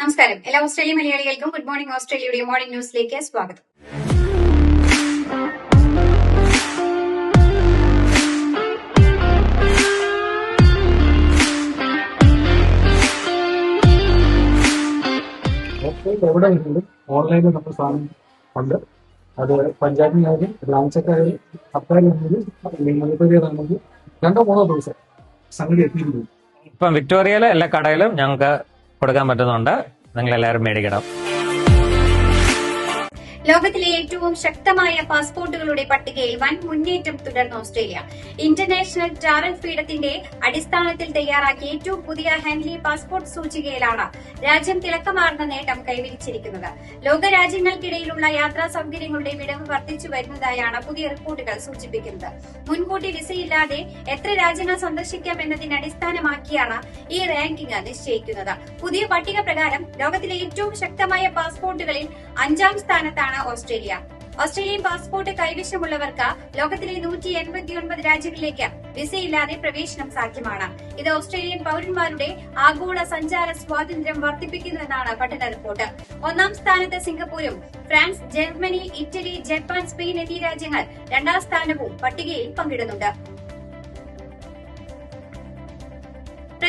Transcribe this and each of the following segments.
നമസ്കാരം. എല്ലാ ഓസ്ട്രേലിയ മലയാളികൾക്കും ഗുഡ് മോർണിംഗ് ഓസ്ട്രേലിയയുടെ മോർണിംഗ് ന്യൂസിലേക്ക് സ്വാഗതം. എവിടെ വേണമെങ്കിലും ഓൺലൈനിൽ നമ്മൾ സാധനം ഉണ്ട്. അത് പഞ്ചായത്തിനായാലും ബ്രാഞ്ചൊക്കെ ആയാലും സർക്കാരാണെങ്കിലും മുനിസിപ്പാലിറ്റിയാണെങ്കിൽ രണ്ടോ മൂന്നോ ദിവസം സംഗതി എത്തിയിരുന്നു ഇപ്പം വിക്ടോറിയയിലെ എല്ലാ കടയിലും ഞങ്ങൾക്ക് കൊടുക്കാൻ പറ്റുന്നുണ്ട്. നിങ്ങൾ എല്ലാവരും മേടിക്കണം. ലോകത്തിലെ ഏറ്റവും ശക്തമായ പാസ്പോർട്ടുകളുടെ പട്ടികയിൽ വൻ മുന്നേറ്റം തുടർന്ന് ഓസ്ട്രേലിയ. ഇന്റർനാഷണൽ ട്രാവൽ ഫീഡത്തിന്റെ അടിസ്ഥാനത്തിൽ തയ്യാറാക്കിയ ഏറ്റവും പുതിയ ഹെൻലി പാസ്പോർട്ട് സൂചികയിലാണ് രാജ്യം തിളക്കമാർന്ന നേട്ടം കൈവരിച്ചിരിക്കുന്നത്. ലോകരാജ്യങ്ങൾക്കിടയിലുള്ള യാത്രാ സൗകര്യങ്ങളുടെ വിടവ് വർദ്ധിച്ചു വരുന്നതായാണ് പുതിയ റിപ്പോർട്ടുകൾ സൂചിപ്പിക്കുന്നത്. മുൻകൂട്ടി വിസയില്ലാതെ എത്ര രാജ്യങ്ങൾ സന്ദർശിക്കാം എന്നതിനെ അടിസ്ഥാനമാക്കിയാണ് ഈ റാങ്കിംഗ് നിശ്ചയിക്കുന്നത്. പുതിയ പട്ടിക പ്രകാരം ലോകത്തിലെ ഏറ്റവും ശക്തമായ പാസ്പോർട്ടുകളിൽ അഞ്ചാം സ്ഥാനത്താണ് ഓസ്ട്രേലിയ. ഓസ്ട്രേലിയൻ പാസ്പോർട്ട് കൈവശമുള്ളവർക്ക് ലോകത്തിലെ നൂറ്റി എൺപത്തിയൊൻപത് രാജ്യങ്ങളിലേക്ക് വിസയില്ലാതെ പ്രവേശനം സാധ്യമാണ്. ഇത് ഓസ്ട്രേലിയൻ പൌരന്മാരുടെ ആഗോള സഞ്ചാര സ്വാതന്ത്ര്യം വർദ്ധിപ്പിക്കുന്നുവെന്നാണ് പഠന റിപ്പോർട്ട്. ഒന്നാം സ്ഥാനത്ത് സിംഗപ്പൂരും France Germany Italy Japan Spain എന്നീ രാജ്യങ്ങൾ രണ്ടാം സ്ഥാനവും പട്ടികയിൽ പങ്കിടുന്നുണ്ട്.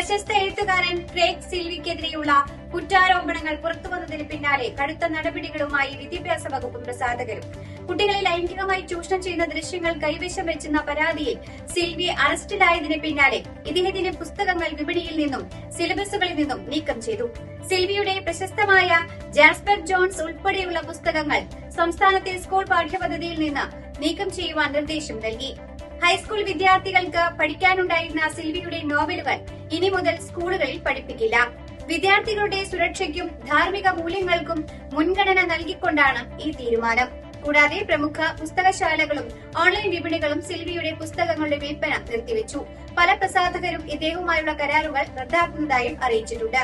പ്രശസ്ത എഴുത്തുകാരൻ ക്രേഗ് സിൽവിക്കെതിരെയുള്ള കുറ്റാരോപണങ്ങൾ പുറത്തുവന്നതിന് പിന്നാലെ കടുത്ത നടപടികളുമായി വിദ്യാഭ്യാസ വകുപ്പും പ്രസാധകരും. കുട്ടികളെ ലൈംഗികമായി ചൂഷണം ചെയ്യുന്ന ദൃശ്യങ്ങൾ കൈവശം വെച്ചെന്ന പരാതിയിൽ സിൽവി അറസ്റ്റിലായതിന് പിന്നാലെ ഇദ്ദേഹത്തിന്റെ പുസ്തകങ്ങൾ വിപണിയിൽ നിന്നും സിലബസുകളിൽ നിന്നും നീക്കം ചെയ്തു. സിൽവിയുടെ പ്രശസ്തമായ ജാസ്പർ ജോൺസ് ഉൾപ്പെടെയുള്ള പുസ്തകങ്ങൾ സംസ്ഥാനത്തെ സ്കൂൾ പാഠ്യപദ്ധതിയിൽ നിന്ന് നീക്കം ചെയ്യുവാൻ നിർദ്ദേശം നൽകി. ഹൈസ്കൂൾ വിദ്യാർത്ഥികൾക്ക് പഠിക്കാനുണ്ടായിരുന്ന സിൽവിയുടെ നോവലുകൾ ഇനി മുതൽ സ്കൂളുകളിൽ പഠിപ്പിക്കില്ല. വിദ്യാർത്ഥികളുടെ സുരക്ഷയ്ക്കും ധാർമ്മിക മൂല്യങ്ങൾക്കും മുൻഗണന നൽകിക്കൊണ്ടാണ് ഈ തീരുമാനം. കൂടാതെ പ്രമുഖ പുസ്തകശാലകളും ഓൺലൈൻ വിപണികളും സിൽവിയുടെ പുസ്തകങ്ങളുടെ വിൽപ്പന നിർത്തിവെച്ചു. പല പ്രസാധകരും ഇദ്ദേഹവുമായുള്ള കരാറുകൾ റദ്ദാക്കുന്നതായും അറിയിച്ചിട്ടുണ്ട്.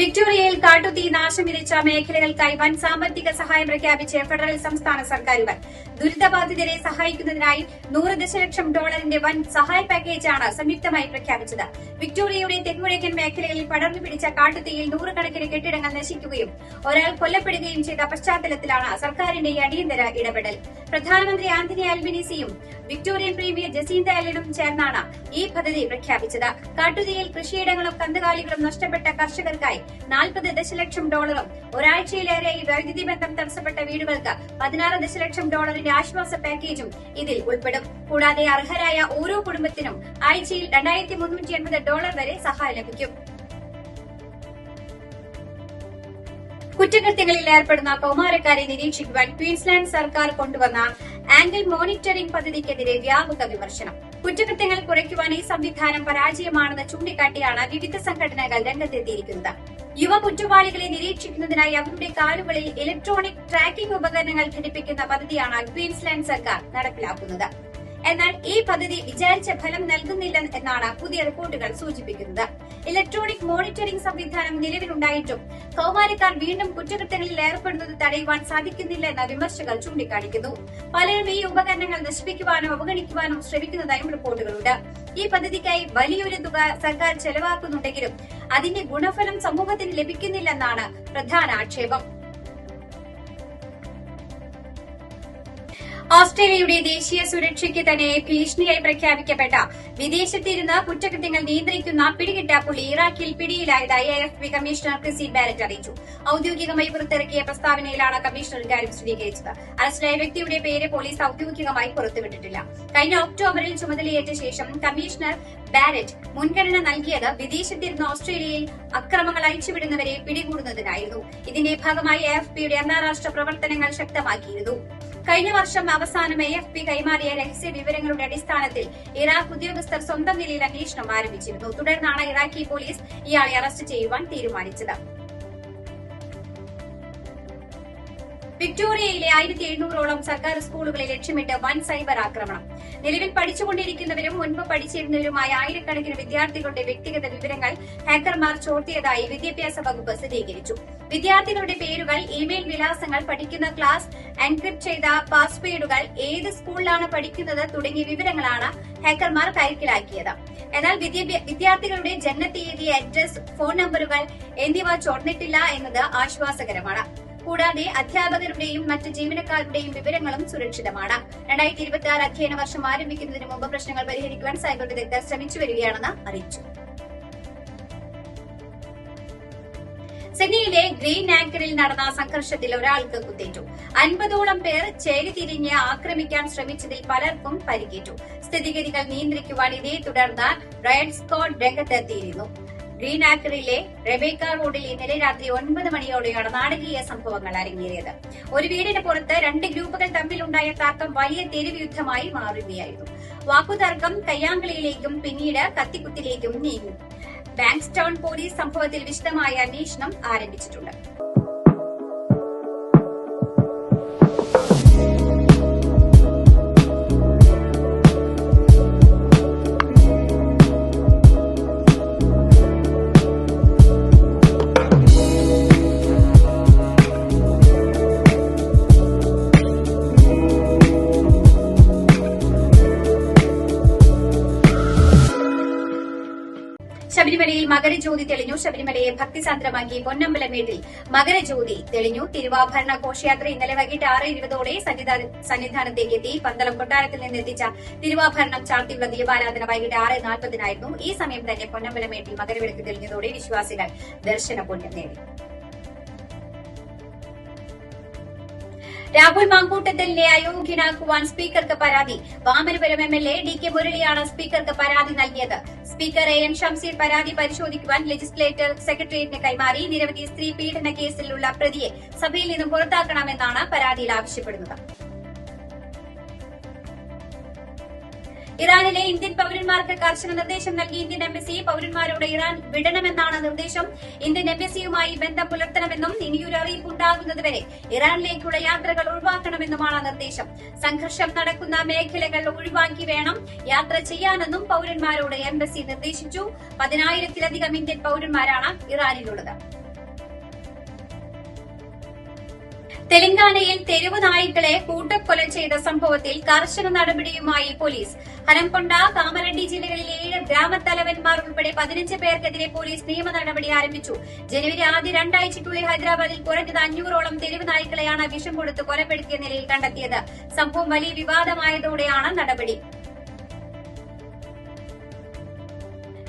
വിക്ടോറിയയിൽ കാട്ടുതീ നാശം വിതച്ച മേഖലകൾക്കായി വൻ സാമ്പത്തിക സഹായം പ്രഖ്യാപിച്ച് ഫെഡറൽ സംസ്ഥാന സർക്കാരുകൾ. ദുരിതബാധിതരെ സഹായിക്കുന്നതിനായി നൂറ് ദശലക്ഷം ഡോളറിന്റെ വൻ സഹായ പാക്കേജാണ് സംയുക്തമായി പ്രഖ്യാപിച്ചത്. വിക്ടോറിയയുടെ തെക്കുകിഴക്കൻ മേഖലയിൽ പടർന്നു പിടിച്ച കാട്ടുതീയിൽ നൂറുകണക്കിന് കെട്ടിടങ്ങൾ നശിക്കുകയും ഒരാൾ കൊല്ലപ്പെടുകയും ചെയ്ത പശ്ചാത്തലത്തിലാണ് സർക്കാരിന്റെ ഈ അടിയന്തര ഇടപെടൽ. പ്രധാനമന്ത്രി ആന്റണി ആൽബിനിസിയും വിക്ടോറിയൻ പ്രീമിയർ ജസീന്ത അലനും ചേർന്നാണ് ഈ പദ്ധതി പ്രഖ്യാപിച്ചത്. കാട്ടുതീയിൽ കൃഷിയിടങ്ങളും കന്നുകാലികളും നഷ്ടപ്പെട്ട കർഷകർക്കായി നാൽപ്പത് ദശലക്ഷം ഡോളറും ഒരാഴ്ചയിലേറെയായി വൈദ്യുതി ബന്ധം തടസ്സപ്പെട്ട വീടുകൾക്ക് പതിനാറ് ദശലക്ഷം ഡോളറിന്റെ ആശ്വാസ പാക്കേജും ഇതിൽ ഉൾപ്പെടും. കൂടാതെ അർഹരായ ഓരോ കുടുംബത്തിനും ആഴ്ചയിൽ രണ്ടായിരത്തി മുന്നൂറ്റി എൺപത് ഡോളർ വരെ സഹായം ലഭിക്കും. കുറ്റകൃത്യങ്ങളിൽ ഏർപ്പെടുന്ന കൌമാരക്കാരെ നിരീക്ഷിക്കുവാൻ ക്വീൻസ്ലാൻഡ് സർക്കാർ കൊണ്ടുവന്ന ആംഗിൾ മോണിറ്ററിംഗ് പദ്ധതിക്കെതിരെ വ്യാപക വിമർശനം. കുറ്റകൃത്യങ്ങൾ കുറയ്ക്കുവാൻ ഈ സംവിധാനം പരാജയമാണെന്ന് ചൂണ്ടിക്കാട്ടിയാണ് വിവിധ സംഘടനകൾ രംഗത്തെത്തിയിരിക്കുന്നത്. യുവ കുറ്റവാളികളെ നിരീക്ഷിക്കുന്നതിനായി അവരുടെ കാലുകളിൽ ഇലക്ട്രോണിക് ട്രാക്കിംഗ് ഉപകരണങ്ങൾ ഘടിപ്പിക്കുന്ന പദ്ധതിയാണ് ക്വീൻസ്ലാൻഡ് സർക്കാർ നടപ്പിലാക്കുന്നത്. എന്നാൽ ഈ പദ്ധതി വിചാരിച്ച ഫലം നൽകുന്നില്ല എന്നാണ് പുതിയ റിപ്പോർട്ടുകൾ സൂചിപ്പിക്കുന്നത്. ഇലക്ട്രോണിക് മോണിറ്ററിംഗ് സംവിധാനം നിലവിലുണ്ടായിട്ടും കൗമാരക്കാർ വീണ്ടും കുറ്റകൃത്യങ്ങളിൽ ഏർപ്പെടുന്നത് തടയുവാൻ സാധിക്കുന്നില്ല എന്ന വിമർശകർ ചൂണ്ടിക്കാണിക്കുന്നു. പലരും ഈ ഉപകരണങ്ങൾ നശിപ്പിക്കുവാനോ അവഗണിക്കുവാനോ ശ്രമിക്കുന്നതായും റിപ്പോർട്ടുകളുണ്ട്. ഈ പദ്ധതിക്കായി വലിയൊരു തുക സർക്കാർ ചെലവാക്കുന്നുണ്ടെങ്കിലും അതിന്റെ ഗുണഫലം സമൂഹത്തിന് ലഭിക്കുന്നില്ലെന്നാണ് പ്രധാന ആക്ഷേപം. ഓസ്ട്രേലിയയുടെ ദേശീയ സുരക്ഷയ്ക്ക് തന്നെ ഭീഷണിയായി പ്രഖ്യാപിക്കപ്പെട്ട വിദേശത്തിരുന്ന് കുറ്റകൃത്യങ്ങൾ നിയന്ത്രിക്കുന്ന പിടികിട്ടാപ്പുള്ളി ഇറാഖിൽ പിടിയിലായതായി F P commissioner Krissy Barrett അറിയിച്ചു. ഔദ്യോഗികമായി പുറത്തിറക്കിയ പ്രസ്താവനയിലാണ് കമ്മീഷണർ ഇക്കാര്യം സ്ഥിരീകരിച്ചത്. അറസ്റ്റിലായ വ്യക്തിയുടെ പേര് പോലീസ് ഔദ്യോഗികമായി പുറത്തുവിട്ടിട്ടില്ല. കഴിഞ്ഞ ഒക്ടോബറിൽ ചുമതലയേറ്റ ശേഷം കമ്മീഷണർ ബാരറ്റ് മുൻഗണന നൽകിയത് വിദേശത്തിരുന്ന് ഓസ്ട്രേലിയയിൽ അക്രമങ്ങൾ അയച്ചുവിടുന്നവരെ പിടികൂടുന്നതിനായിരുന്നു. ഇതിന്റെ ഭാഗമായി എഫ് പിയുടെ അന്താരാഷ്ട്ര പ്രവർത്തനങ്ങൾ ശക്തമാക്കിയിരുന്നു. കഴിഞ്ഞ വർഷം അവസാനം എ എഫ് പി കൈമാറിയ രഹസ്യ വിവരങ്ങളുടെ അടിസ്ഥാനത്തിൽ ഇറാഖ് ഉദ്യോഗസ്ഥർ സ്വന്തം നിലയിൽ അന്വേഷണം ആരംഭിച്ചിരുന്നു. തുടർന്നാണ് ഇറാഖി പോലീസ് ഇയാളെ അറസ്റ്റ് ചെയ്യുവാൻ തീരുമാനിച്ചത്. വിക്ടോറിയയിലെ ആയിരത്തി എഴുന്നൂറോളം സർക്കാർ സ്കൂളുകളെ ലക്ഷ്യമിട്ട് വൻ സൈബർ ആക്രമണം. നിലവിൽ പഠിച്ചുകൊണ്ടിരിക്കുന്നവരും മുൻപ് പഠിച്ചിരുന്നവരുമായ ആയിരക്കണക്കിന് വിദ്യാർത്ഥികളുടെ വ്യക്തിഗത വിവരങ്ങൾ ഹാക്കർമാർ ചോർത്തിയതായി വിദ്യാഭ്യാസ വകുപ്പ് സ്ഥിരീകരിച്ചു. വിദ്യാർത്ഥികളുടെ പേരുകൾ ഇമെയിൽ വിലാസങ്ങൾ പഠിക്കുന്ന ക്ലാസ് എൻക്രിപ്റ്റ് ചെയ്ത പാസ്വേഡുകൾ ഏത് സ്കൂളിലാണ് പഠിക്കുന്നത് തുടങ്ങിയ വിവരങ്ങളാണ് ഹാക്കർമാർ കൈക്കലാക്കിയത്. എന്നാൽ വിദ്യാർത്ഥികളുടെ ജനനത്തീയതി അഡ്രസ് ഫോൺ നമ്പറുകൾ എന്നിവ ചോർന്നിട്ടില്ല എന്നത് ആശ്വാസകരമാണ്. കൂടാതെ അധ്യാപകരുടെയും മറ്റ് ജീവനക്കാരുടെയും വിവരങ്ങളും സുരക്ഷിതമാണ്. രണ്ടായിരത്തി ഇരുപത്തി ആറ് അധ്യയന വർഷം ആരംഭിക്കുന്നതിന് മുമ്പ് പ്രശ്നങ്ങൾ പരിഹരിക്കുവാൻ സൈബർ വിദഗ്ധർ ശ്രമിച്ചു വരികയാണെന്ന് അറിയിച്ചു. സിഡ്നിയിലെ ഗ്രീൻ ആങ്കറിൽ നടന്ന സംഘർഷത്തിൽ ഒരാൾക്ക് കുത്തേറ്റു. അൻപതോളം പേർ ചേരിതിരിഞ്ഞ് ആക്രമിക്കാൻ ശ്രമിച്ചതിൽ പലർക്കും പരിക്കേറ്റു. സ്ഥിതിഗതികൾ നിയന്ത്രിക്കുവാൻ ഇതേ തുടർന്ന് റയഡ് സ്ക്വാഡ് രംഗത്തെത്തിയിരുന്നു. ഗ്രീൻ ആക്ടറിലെ റെബേക്ക റോഡിൽ ഇന്നലെ രാത്രി ഒൻപത് മണിയോടെയാണ് നാടകീയ സംഭവങ്ങൾ അരങ്ങേറിയത്. ഒരു വീടിന് പുറത്ത് രണ്ട് ഗ്രൂപ്പുകൾ തമ്മിലുണ്ടായ തർക്കം വലിയ തെരുവ് യുദ്ധമായി മാറുകയായിരുന്നു. വാക്കുതർക്കം കയ്യാങ്കളിയിലേക്കും പിന്നീട് കത്തിക്കുത്തിലേക്കും നീങ്ങി. ബാങ്ക്സ്റ്റൌൺ പോലീസ് സംഭവത്തിൽ വിശദമായ അന്വേഷണം ആരംഭിച്ചിട്ടുണ്ട്. ശബരിമലയിൽ മകരജ്യോതി തെളിഞ്ഞു. ശബരിമലയെ ഭക്തിസാന്ദ്രമാക്കി പൊന്നമ്പലമേട്ടിൽ മകരജ്യോതി തെളിഞ്ഞു. തിരുവാഭരണ ഘോഷയാത്ര ഇന്നലെ വൈകിട്ട് ആറ് ഇരുപതോടെ സന്നിധാനത്തേക്ക് എത്തി. പന്തളം കൊട്ടാരത്തിൽ നിന്ന് എത്തിച്ച തിരുവാഭരണം ചാർത്തിയുള്ള ദീപാരാധന വൈകിട്ട് ആറ് നാൽപ്പതിനായിരുന്നു. ഈ സമയം തന്നെ പൊന്നമ്പലമേട്ടിൽ മകരവിളക്ക് തെളിഞ്ഞതോടെ വിശ്വാസികൾ ദർശന പുണ്യം നേടി. രാഹുൽ മാങ്കൂട്ടത്തലിനെ അയോഗ്യനാക്കുവാൻ സ്പീക്കർക്ക് പരാതി. Vamanapuram M L A D K മുരളിയാണ് സ്പീക്കർക്ക് പരാതി നൽകിയത്. സ്പീക്കർ എ എൻ ഷംസീർ പരാതി പരിശോധിക്കുവാൻ ലെജിസ്ലേറ്റർ സെക്രട്ടേറിയറ്റിന് കൈമാറി നിരവധി സ്ത്രീ പീഡന കേസിലുള്ള പ്രതിയെ സഭയിൽ നിന്നും പുറത്താക്കണമെന്നാണ് പരാതിയിൽ ആവശ്യപ്പെടുന്നത്. ഇറാനിലെ ഇന്ത്യൻ പൌരന്മാർക്ക് കർശന നിർദ്ദേശം നൽകി ഇന്ത്യൻ എംബസി പൌരന്മാരോട് ഇറാൻ വിടണമെന്നാണ് നിർദ്ദേശം. ഇന്ത്യൻ എംബസിയുമായി ബന്ധം പുലർത്തണമെന്നും ഇനിയൊരു അറിയിപ്പ് ഉണ്ടാകുന്നതുവരെ ഇറാനിലേക്കുള്ള യാത്രകൾ ഒഴിവാക്കണമെന്നുമാണ് നിർദ്ദേശം. സംഘർഷം നടക്കുന്ന മേഖലകൾ ഒഴിവാക്കി വേണം യാത്ര ചെയ്യാനെന്നും പൌരന്മാരോട് എംബസി നിർദ്ദേശിച്ചു. പതിനായിരത്തിലധികം ഇന്ത്യൻ പൌരന്മാരാണ് ഇറാനിലുള്ളത്. തെലങ്കാനയിൽ തെരുവ് നായ്ക്കളെ കൂട്ടക്കൊല ചെയ്ത സംഭവത്തിൽ കർശന നടപടിയുമായി പോലീസ്. ഹനംകൊണ്ട കാമരണ്ടി ജില്ലകളിലെ ഏഴ് ഗ്രാമത്തലവന്മാർ ഉൾപ്പെടെ പതിനഞ്ച് പേർക്കെതിരെ പോലീസ് നിയമ നടപടി ആരംഭിച്ചു. ജനുവരി ആദ്യ രണ്ടാഴ്ചയ്ക്കുള്ളിൽ ഹൈദരാബാദിൽ കുറഞ്ഞത് അഞ്ഞൂറോളം തെരുവ് നായ്ക്കളെയാണ് വിഷം കൊടുത്ത് കൊലപ്പെടുത്തിയ നിലയിൽ കണ്ടെത്തിയത്. സംഭവം വലിയ വിവാദമായതോടെയാണ് നടപടി.